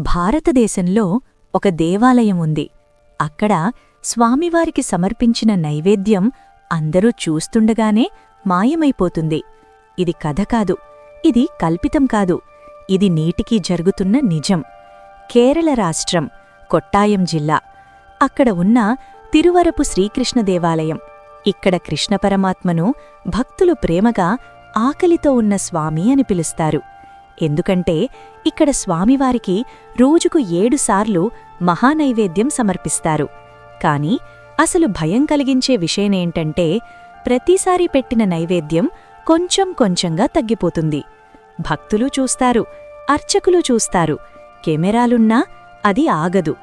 భారతదేశంలో ఒక దేవాలయం ఉంది. అక్కడ స్వామివారికి సమర్పించిన నైవేద్యం అందరూ చూస్తుండగానే మాయమైపోతుంది. ఇది కథ కాదు ఇది కల్పితం కాదు ఇది నీటికి జరుగుతున్న నిజం. కేరళ రాష్ట్రం కొట్టాయం జిల్లా. అక్కడ ఉన్న తిరువరపు శ్రీకృష్ణ దేవాలయం. ఇక్కడ కృష్ణ పరమాత్మను భక్తులు ప్రేమగా ఆకలితో ఉన్న స్వామి అని పిలుస్తారు. ఎందుకంటే ఇక్కడ స్వామివారికి రోజుకు ఏడుసార్లు మహానైవేద్యం సమర్పిస్తారు. కాని అసలు భయం కలిగించే విషయమేంటంటే ప్రతిసారి పెట్టిన నైవేద్యం కొంచెం కొంచెంగా తగ్గిపోతుంది. భక్తులు చూస్తారు అర్చకులు చూస్తారు కెమెరాలున్నా అది ఆగదు.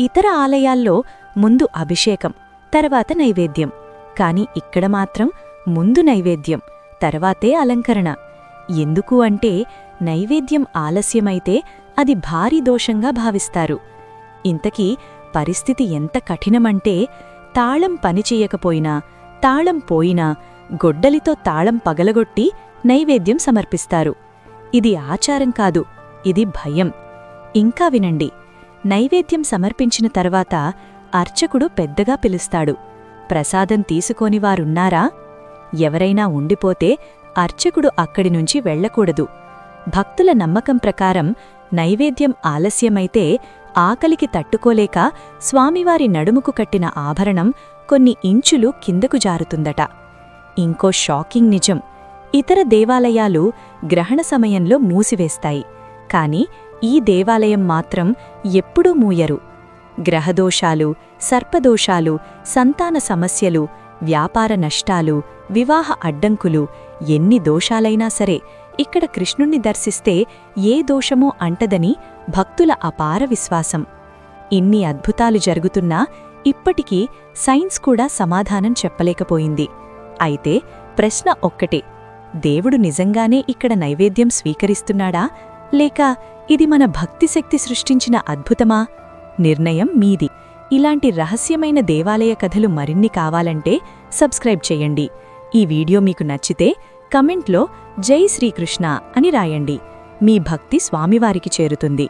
ఇతర ఆలయాల్లో ముందు అభిషేకం తర్వాత నైవేద్యం. కాని ఇక్కడ మాత్రం ముందు నైవేద్యం తర్వాతే అలంకరణ. ఎందుకు అంటే నైవేద్యం ఆలస్యమైతే అది భారీ దోషంగా భావిస్తారు. ఇంతకీ పరిస్థితి ఎంత కఠినమంటే తాళం పనిచేయకపోయినా తాళం పోయినా గొడ్డలితో తాళం పగలగొట్టి నైవేద్యం సమర్పిస్తారు. ఇది ఆచారం కాదు ఇది భయం. ఇంకా వినండి నైవేద్యం సమర్పించిన తర్వాత అర్చకుడు పెద్దగా పిలుస్తాడు. ప్రసాదం తీసుకోని వారున్నారా? ఎవరైనా ఉండిపోతే అర్చకుడు అక్కడి నుంచి వెళ్ళకూడదు భక్తుల నమ్మకం ప్రకారం నైవేద్యం ఆలస్యమైతే ఆకలికి తట్టుకోలేక స్వామివారి నడుముకు కట్టిన ఆభరణం కొన్ని ఇంచులు కిందకు జారుతుందట. ఇంకో షాకింగ్ నిజం. ఇతర దేవాలయాలు గ్రహణ సమయంలో మూసివేస్తాయి. కాని ఈ దేవాలయం మాత్రం ఎప్పుడూ మూయరు. గ్రహదోషాలు సర్పదోషాలు సంతాన సమస్యలు వ్యాపార నష్టాలు వివాహ అడ్డంకులు ఎన్ని దోషాలైనా సరే ఇక్కడ కృష్ణుణ్ణి దర్శిస్తే ఏ దోషమో అంటదని భక్తుల అపార విశ్వాసం. ఇన్ని అద్భుతాలు జరుగుతున్నా ఇప్పటికీ సైన్స్ కూడా సమాధానం చెప్పలేకపోయింది. అయితే ప్రశ్న ఒక్కటే దేవుడు నిజంగానే ఇక్కడ నైవేద్యం స్వీకరిస్తున్నాడా? లేక ఇది మన భక్తిశక్తి సృష్టించిన అద్భుతమా? నిర్ణయం మీది. ఇలాంటి రహస్యమైన దేవాలయ కథలు మరిన్ని కావాలంటే సబ్స్క్రైబ్ చేయండి. ఈ వీడియో మీకు నచ్చితే కమెంట్లో జై శ్రీకృష్ణ అని రాయండి. మీ భక్తి స్వామివారికి చేరుతుంది.